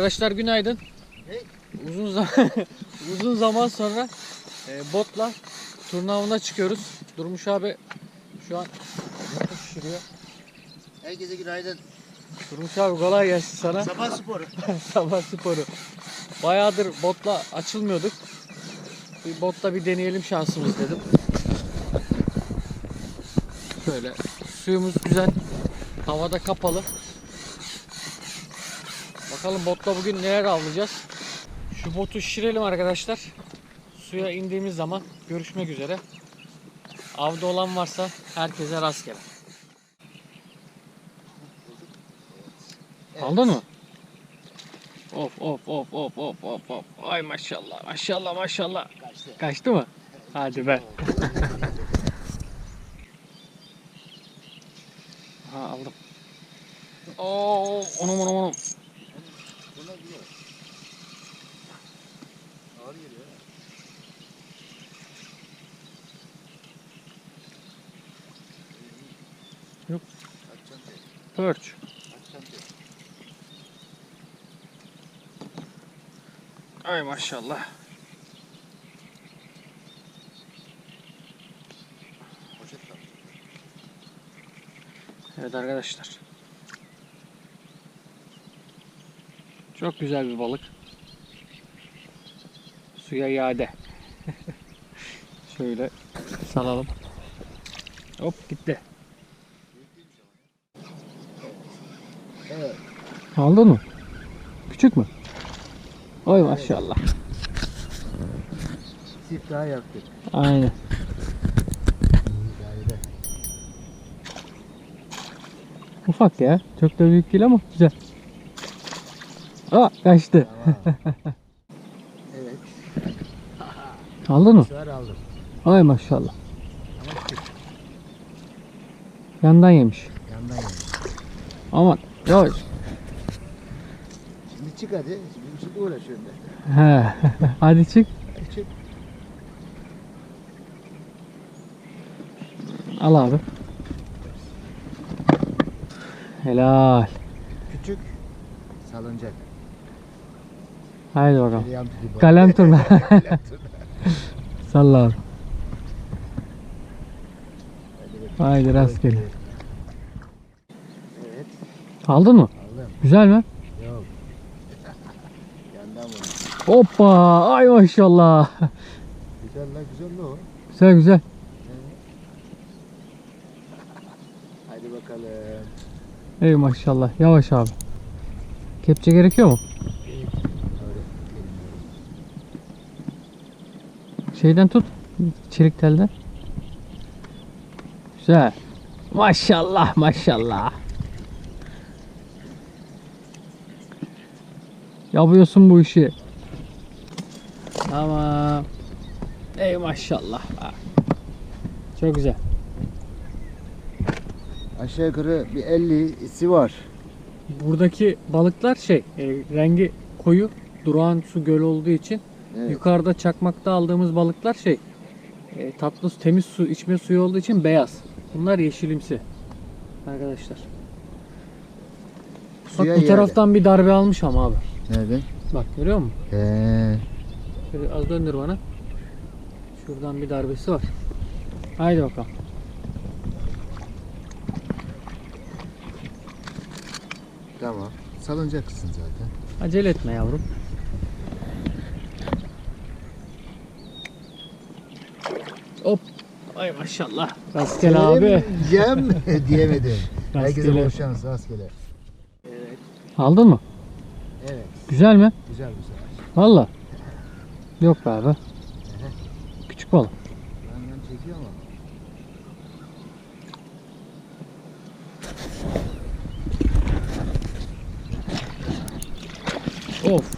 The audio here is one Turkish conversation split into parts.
Arkadaşlar günaydın. Uzun zaman uzun zaman sonra e, botla turnavına çıkıyoruz. Durmuş abi şu an yapı şişiriyor. Herkese günaydın. Durmuş abi kolay gelsin sana. Sabah sporu. Sabah sporu. Bayağıdır botla açılmıyorduk. Bir botla bir deneyelim şansımız dedim. Şöyle suyumuz güzel. Havada kapalı. Bakalım botla bugün neler avlayacağız. Şu botu şişirelim arkadaşlar. Suya indiğimiz zaman görüşmek üzere. Avda olan varsa herkese rastgele. Aldın mı? Of of of of of of of. Ay maşallah maşallah maşallah. Kaçtı. Kaçtı mı? Hadi be. ha aldım. Oo, onum onum onum. Ağır geliyor. Yok. Perch. Ay maşallah. Evet arkadaşlar. Çok güzel bir balık. Suya iade. Şöyle salalım. Hop gitti. Evet. Aldın mı? Küçük mü? Oy maşallah. Çift daha yaptık. Aynen. Ufak ya. Çok da büyük değil ama güzel. Aa kaçtı. Tamam. Aldın mı? Sefer aldım. Ay maşallah. Yandan yemiş. Yandan yedim. Aman yavaş. Şimdi çık hadi. Şimdi çık uğraşıyorum ben. He. Hadi çık. Çık. Al abi. Helal. Küçük. Salıncak. Haydi bakalım. Kalem turna. Salla abi. Haydi rastgele. Evet. Aldın mı? Aldım. Güzel mi? Yok. Yandan vurdum. Hoppa. Ay maşallah. Güzel la güzel la o. Güzel güzel. Hadi bakalım. Ey maşallah. Yavaş abi. Kepçe gerekiyor mu? Şeyden tut. Çelik telden. Güzel. Maşallah maşallah. Yapıyorsun bu işi. Tamam. Ey maşallah. Çok güzel. Aşağı yukarı bir 50'si var. Buradaki balıklar şey, e, rengi koyu. Durağan su göl olduğu için Evet. yukarıda çakmakta aldığımız balıklar şey, e, tatlı temiz su, içme suyu olduğu için beyaz. Bunlar yeşilimsi. Arkadaşlar. Bak Suya bu iade. taraftan bir darbe almış ama abi. Nerede? Bak görüyor musun? He. Şöyle az döndür bana. Şuradan bir darbesi var. Haydi bakalım. Tamam. Salıncaksın zaten. Acele etme yavrum. Hop. Ay maşallah. Rastgele abi. Yem diyemedim. Herkese Rastgele. bol şans rastgele. Evet. Aldın mı? Evet. Güzel mi? Güzel güzel. Valla. Yok be abi. Küçük balık. atıyor ama. Of.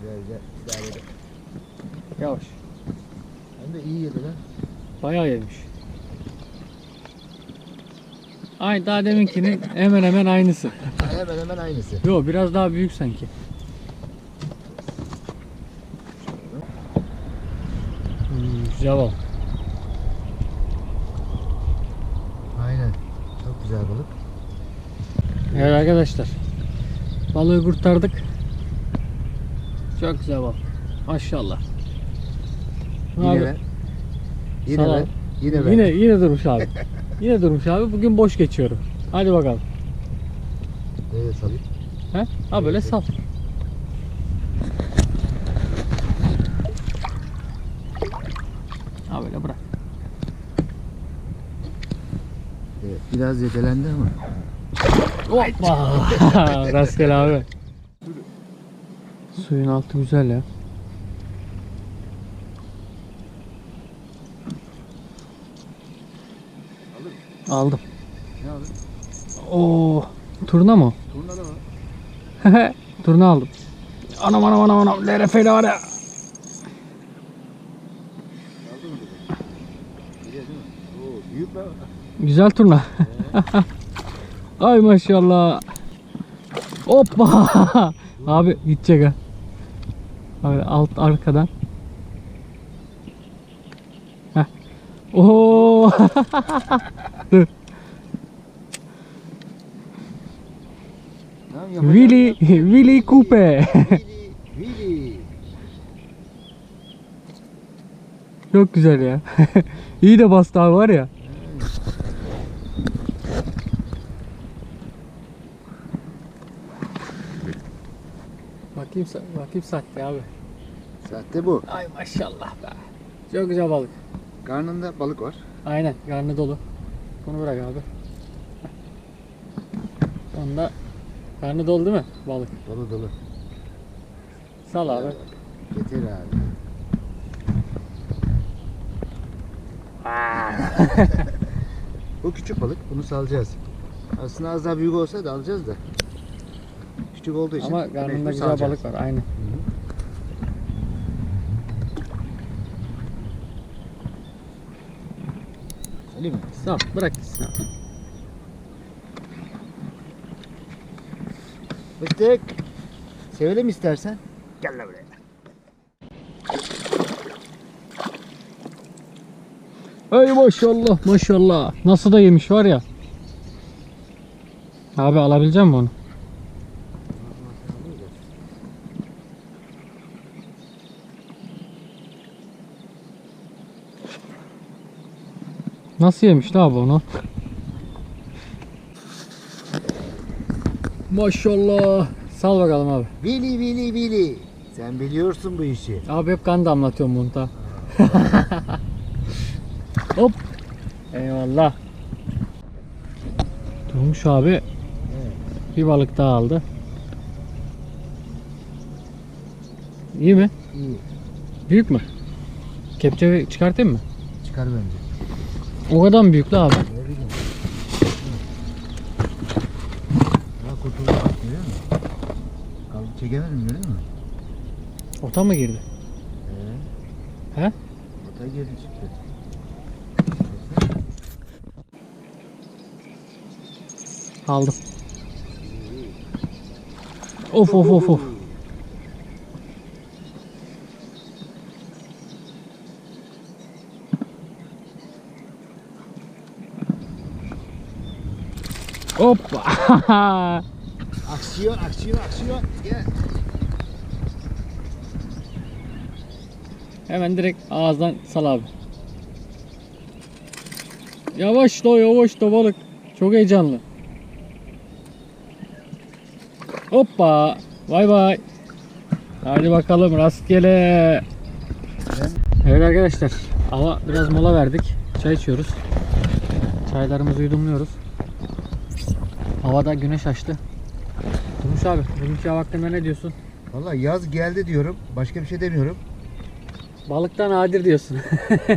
Güzel güzel. idare eder. Yavaş. Hem de iyi yedi lan. Bayağı yemiş. Ay daha deminkinin hemen hemen aynısı. Hemen hemen aynısı. Yo biraz daha büyük sanki. Hmm, güzel. Aynen. Çok güzel balık. Evet arkadaşlar. Balığı kurtardık. Çok güzel bal. Maşallah. Yine Abi. Yine ben. Yine ben. Yine yine durmuş abi. yine durmuş abi. Bugün boş geçiyorum. Hadi bakalım. Nereye salayım? He? Ha böyle sal. Ha böyle bırak. Evet, biraz yedelendi ama. Hoppa. Rastgele abi. Suyun altı güzel ya. Aldım. Ne aldın? Oo, turna mı? Turna da var. turna aldım. Anam anam anam anam. LRF'yle var ya. Güzel turna. Ay maşallah. Hoppa. Abi gidecek ha. Abi alt arkadan. Heh. Oo. Willy Willy Coupe. Çok güzel ya. İyi de bastı abi var ya. Bakayım bakayım sahte abi. Sahte bu. Ay maşallah be. Çok güzel balık. Karnında balık var. Aynen karnı dolu. Bunu bırak abi. Onda karnı değil mi balık? Dolu dolu. Sal abi. Getir abi. Bu küçük balık. Bunu salacağız. Aslında az daha büyük olsa da alacağız da. Küçük olduğu için Ama karnında güzel salacağız. balık var aynen. Mi? Sal bırak gitsin abi. Fıstık. Sevelim istersen. Gel lan buraya. Ay maşallah maşallah. Nasıl da yemiş var ya. Abi alabilecek misin onu? Nasıl yemiş la abi onu? Maşallah. Sal bakalım abi. Vili vili vili. Sen biliyorsun bu işi. Abi hep kan damlatıyorum bunu da. Hop. Eyvallah. Durmuş abi. Bir balık daha aldı. İyi mi? İyi. Büyük mü? Kepçe çıkartayım mı? Çıkar bence. O kadar mı büyük la abi? Ne bileyim. Ya kurtuldu bak görüyor musun? Kaldı çekemedim görüyor musun? Ota mı girdi? Ee, He? Ota girdi çıktı. Aldım. Of of of of. Hoppa. Aksiyon aksiyon aksiyon. Gel. Hemen direkt ağızdan sal abi. Yavaş da yavaş da balık. Çok heyecanlı. Hoppa. Bay bay. Hadi bakalım rastgele. Evet arkadaşlar. Ama biraz mola verdik. Çay içiyoruz. Çaylarımızı yudumluyoruz. Havada güneş açtı. Durmuş abi bugünkü hava hakkında ne diyorsun? Valla yaz geldi diyorum. Başka bir şey demiyorum. Balıktan nadir diyorsun.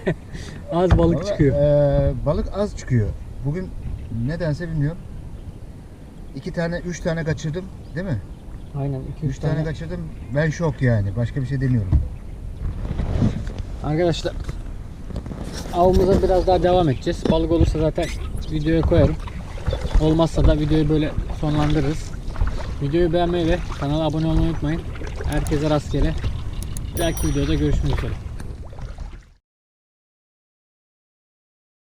Az balık Vallahi, çıkıyor. eee, balık az çıkıyor. Bugün nedense bilmiyorum. İki tane, üç tane kaçırdım değil mi? Aynen 2 Üç 3 tane tane. kaçırdım. Ben şok yani. Başka bir şey demiyorum. Arkadaşlar avımıza biraz daha devam edeceğiz. Balık olursa zaten videoya koyarım. Olmazsa da videoyu böyle sonlandırırız. Videoyu beğenmeyi ve kanala abone olmayı unutmayın. Herkese rastgele. Bir dahaki videoda görüşmek üzere.